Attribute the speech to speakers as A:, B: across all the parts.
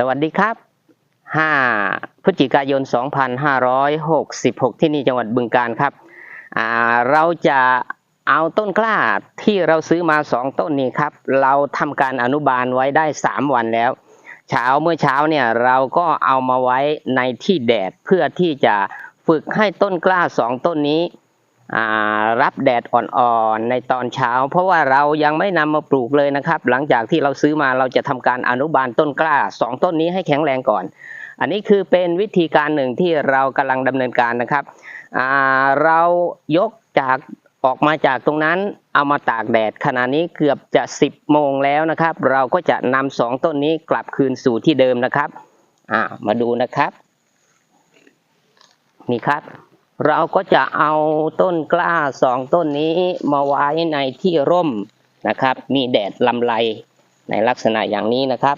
A: สวัสดีครับ 5 พฤศจิกายน 2566 ที่นี่จังหวัดบึงการครับ เราจะเอาต้นกล้าที่เราซื้อมา 2 ต้นนี้ครับ เราทำการอนุบาลไว้ได้ 3 วันแล้ว เช้าเมื่อเช้าเนี่ยเราก็เอามาไว้ในที่แดดเพื่อที่จะฝึกให้ต้นกล้า 2 ต้นนี้ รับแดดอ่อนๆในตอนเช้า เพราะว่าเรายังไม่นำมาปลูกเลยนะครับ หลังจากที่เราซื้อมาเราจะทำการอนุบาลต้นกล้าสองต้นนี้ให้แข็งแรงก่อน อันนี้คือเป็นวิธีการหนึ่งที่เรากำลังดำเนินการนะครับเรายกจากออกมาจากตรงนั้นเอามาตากแดดขณะนี้เกือบจะ 10 โมงแล้วนะครับ เราก็จะนำสองต้นนี้กลับคืนสู่ที่เดิมนะครับามาดูนะครับ นี่ครับ เราก็จะเอาต้นกล้าสองต้นนี้มาไว้ในที่ร่มนะครับ มีแดดลำไรในลักษณะอย่างนี้นะครับ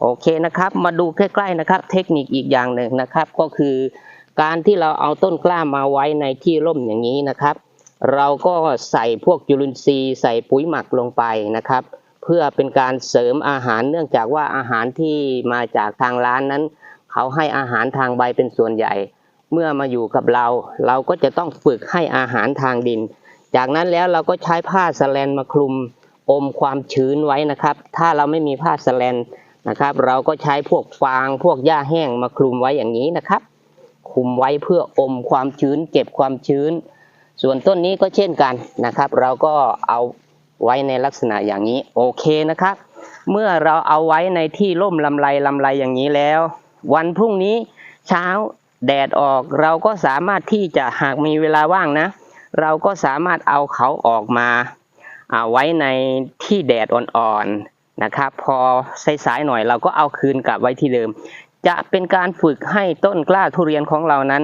A: โอเคนะครับ มาดูใกล้ๆนะครับ เทคนิคอีกอย่างหนึ่งนะครับ ก็คือการที่เราเอาต้นกล้ามาไว้ในที่ร่มอย่างนี้นะครับ เราก็ใส่พวกจุลินทรีย์ใส่ปุ๋ยหมักลงไปนะครับ เพื่อเป็นการเสริมอาหารเนื่องจากว่าอาหารที่มาจากทางร้านนั้น เขาให้อาหารทางใบเป็นส่วนใหญ่ เมื่อมาอยู่กับเรา เราก็จะต้องฝึกให้อาหารทางดิน จากนั้นแล้วเราก็ใช้ผ้าสแลนมาคลุมอมความชื้นไว้นะครับ ถ้าเราไม่มีผ้าสแลนนะครับ เราก็ใช้พวกฟางพวกหญ้าแห้งมาคลุมไว้อย่างนี้นะครับคลุมไว้เพื่ออมความชื้น เก็บความชื้น ส่วนต้นนี้ก็เช่นกันนะครับ เราก็เอาไว้ในลักษณะอย่างนี้โอเคนะครับ เมื่อเราเอาไว้ในที่ร่มลำไรลำไรอย่างนี้แล้ว วันพรุ่งนี้เช้า แดดออกเราก็สามารถที่จะหากมีเวลาว่างนะ เราก็สามารถเอาเขาออกมาเอาไว้ในที่แดดอ่อนๆนะครับ พอสายๆหน่อยเราก็เอาคืนกลับไว้ที่เดิม จะเป็นการฝึกให้ต้นกล้าทุเรียนของเรานั้น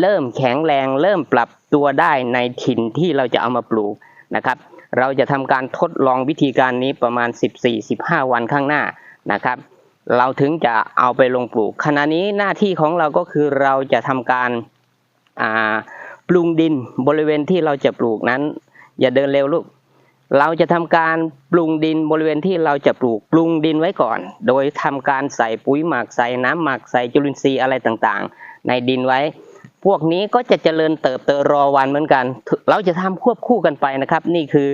A: เริ่มแข็งแรงเริ่มปรับตัวได้ในถิ่นที่เราจะเอามาปลูกนะครับ เราจะทำการทดลองวิธีการนี้ประมาณ 14-15 วันข้างหน้านะครับ เราถึงจะเอาไปลงปลูก ขณะนี้หน้าที่ของเราก็คือเราจะทำการปรุงดินบริเวณที่เราจะปลูกนั้น อย่าเดินเร็วลูกเราจะทำการปรุงดินบริเวณที่เราจะปลูกปรุงดินไว้ก่อน โดยทำการใส่ปุ๋ยหมักใส่น้ำหมักใส่จุลินทรีย์อะไรต่างๆ ในดินไว้ พวกนี้ก็จะเจริญเติบโตรอวันเหมือนกัน เราจะทำควบคู่กันไปนะครับ นี่คือ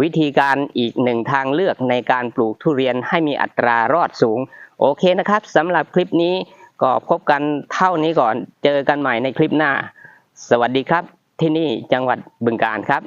A: วิธีการอีกหนึ่งทางเลือกในการปลูกทุเรียนให้มีอัตรารอดสูง โอเคนะครับสำหรับคลิปนี้ก็พบกันเท่านี้ก่อน เจอกันใหม่ในคลิปหน้า สวัสดีครับ ที่นี่จังหวัดบึงกาฬครับ